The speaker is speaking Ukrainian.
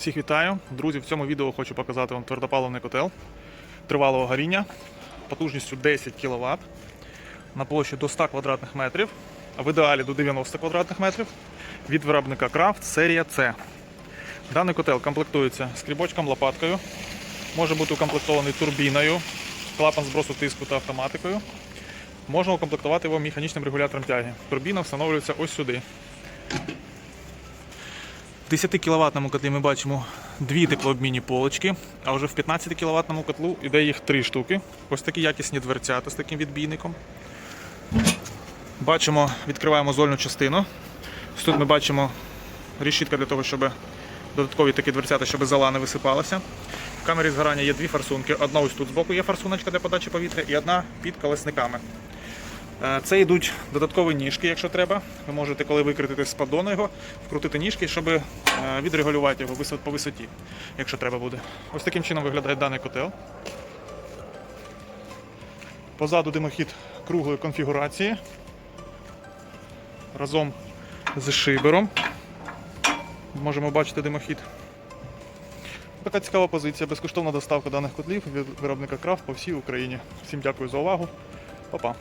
Всіх вітаю. Друзі, в цьому відео хочу показати вам твердопаливний котел тривалого горіння потужністю 10 кВт на площі до 100 квадратних метрів, а в ідеалі до 90 квадратних метрів від виробника Крафт серія С. Даний котел комплектується скрібочком лопаткою, може бути укомплектований турбіною, клапан збросу тиску та автоматикою. Можна укомплектувати його механічним регулятором тяги. Турбіна встановлюється ось сюди. В 10 кВт котлі ми бачимо дві теплообмінні полочки, а вже в 15 кВт котлу іде їх три штуки. Ось такі якісні дверцята з таким відбійником. Бачимо, відкриваємо зольну частину. Тут ми бачимо решітка для того, щоб додаткові такі дверцята, щоб зола не висипалася. В камері згорання є дві форсунки. Одна ось тут збоку є форсуночка для подачі повітря і одна під колесниками. Е, Це йдуть додаткові ніжки, якщо треба. Ви можете, коли викритите з поддону його, вкрутити ніжки, щоб е, відрегулювати його по висоті, якщо треба буде. Ось таким чином виглядає даний котел. Позаду димохід круглої конфігурації. Разом з шибером. Можемо бачити димохід. Така цікава позиція. Безкоштовна доставка даних котлів від виробника Крафт по всій Україні. Всім дякую за увагу. Па-па.